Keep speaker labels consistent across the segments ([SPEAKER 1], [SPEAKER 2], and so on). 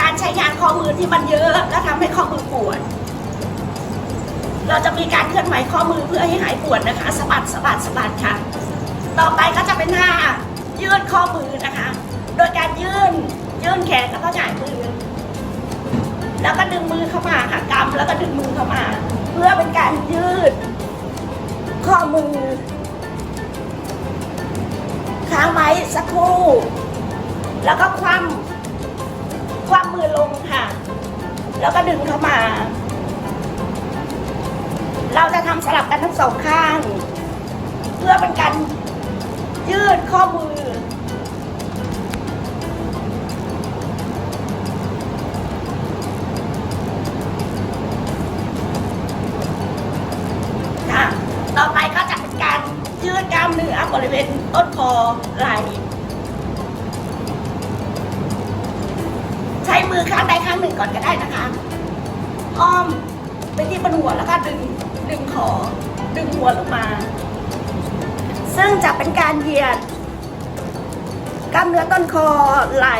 [SPEAKER 1] การใช้งานข้อมือที่มันเยอะ และทำให้ข้อมือปวด เราจะมีการเคลื่อนไหวข้อมือเพื่อให้หายปวดนะคะสะบัดสะบัดสะบัดค่ะ ต่อไปก็จะเป็นท่ายืดข้อมือนะคะ โดยการยื่นยื่นแขนแล้วก็หงายมือ แล้วก็ดึงมือเข้ามาค่ะกำแล้วก็ดึงมือเข้ามา เพื่อเป็นการยืด ข้อมือค้างไว้สักครู่ แล้วก็คว่ำ คว่ำมือลงค่ะ แล้วก็ดึงเข้ามา เราจะทำสลับกันทั้งสองข้าง เพื่อเป็นการยืดข้อมือ ค่ะ ต่อไปก็จะเป็นการยืดกล้ามเนื้อบริเวณต้นคอไหล่ ใช้มือข้างใดข้างหนึ่งก่อนก็ได้นะคะ อ้อมไปที่บนหัวแล้วก็ดึงดึงคอดึงหัวลงมา ซึ่งจะเป็นการเหยียดกล้ามเนื้อต้นคอไหล่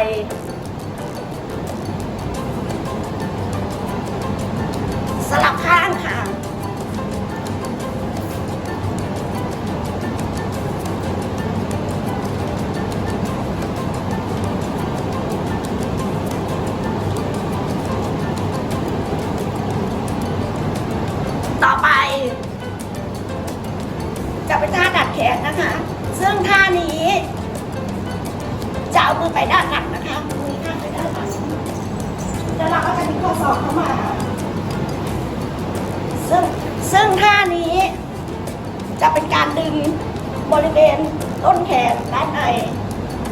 [SPEAKER 1] สลับข้างค่ะ นนะคะ ซึ่งท่านี้จะเอามือไปด้านหลังนะคะ มือข้างไปด้านหลังแล้วเราก็จะมีข้อศอกเข้ามา ซึ่งซึ่งท่านี้ จะเป็นการดึงบริเวณต้นแขนด้านใน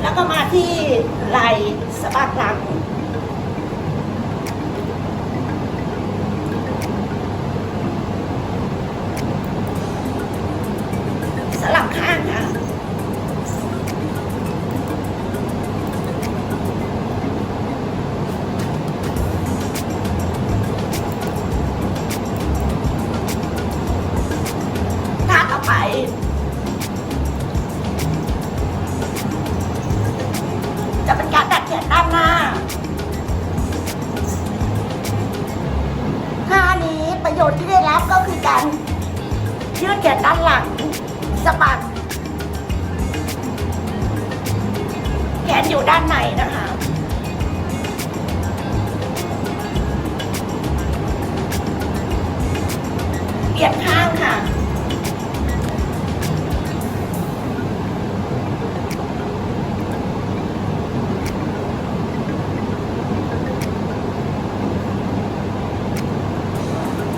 [SPEAKER 1] แล้วก็มาที่ไหล่สะบักหลัง ประโยชน์ที่ได้รับก็คือการยืดแขนด้านหลังสะบัดแขนอยู่ด้านในนะคะ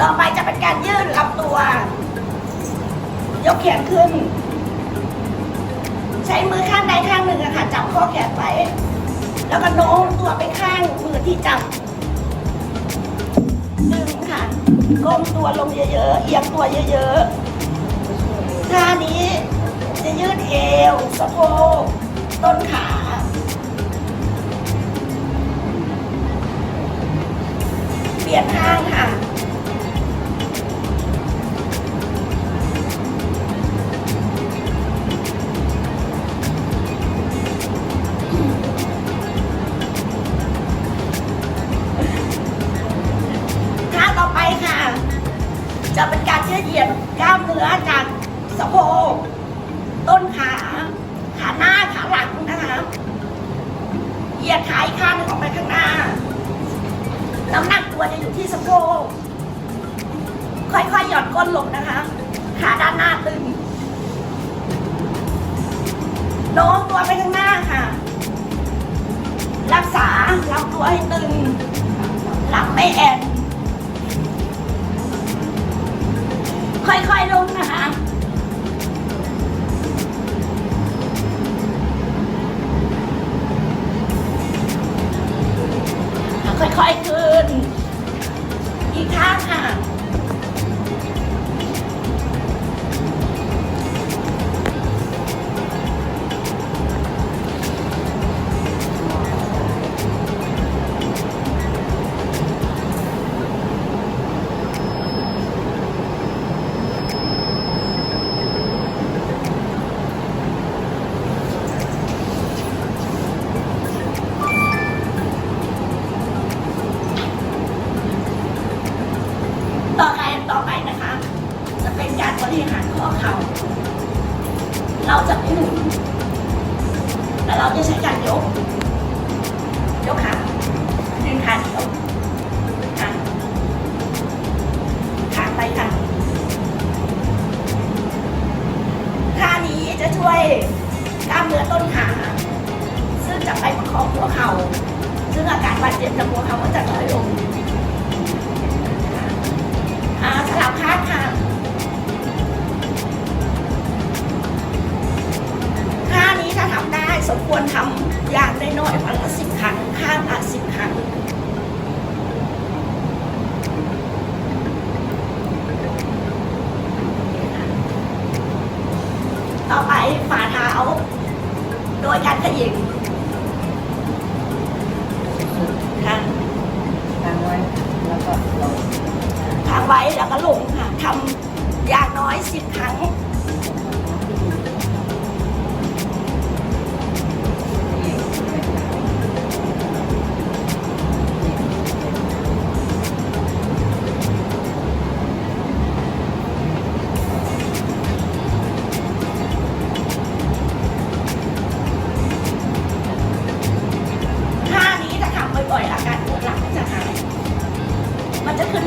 [SPEAKER 1] ต่อไปจะเป็นการยืดลำตัว ยกแขนขึ้น ใช้มือข้างใดข้างหนึ่งอะค่ะจับข้อแขนไว้แล้วก็โน้มตัวไปข้างมือที่จับดึงค่ะก้มตัวลงเยอะๆเอียงตัวเยอะๆท่านี้จะยืดเอวสะโพกต้นขา ก้นลงนะคะ ขาด้านหน้าตึงโน้มตัวไปข้างหน้าค่ะ รักษารับตัวให้ตึงหลังไม่แอนค่อยๆลงนะคะ ริหารข้อเข่าเราจะไม่หนุนแต่เราจะใช้การยก ยกขาดึงขาเดียวขาขาไปค่ะท่านี้จะช่วยกล้ามเนื้อต้นขา ซึ่งจะไปประคองหัวเข่า ซึ่งอาการบาดเจ็บจากหัวเข่าก็จะน้อยลง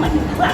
[SPEAKER 1] mình quá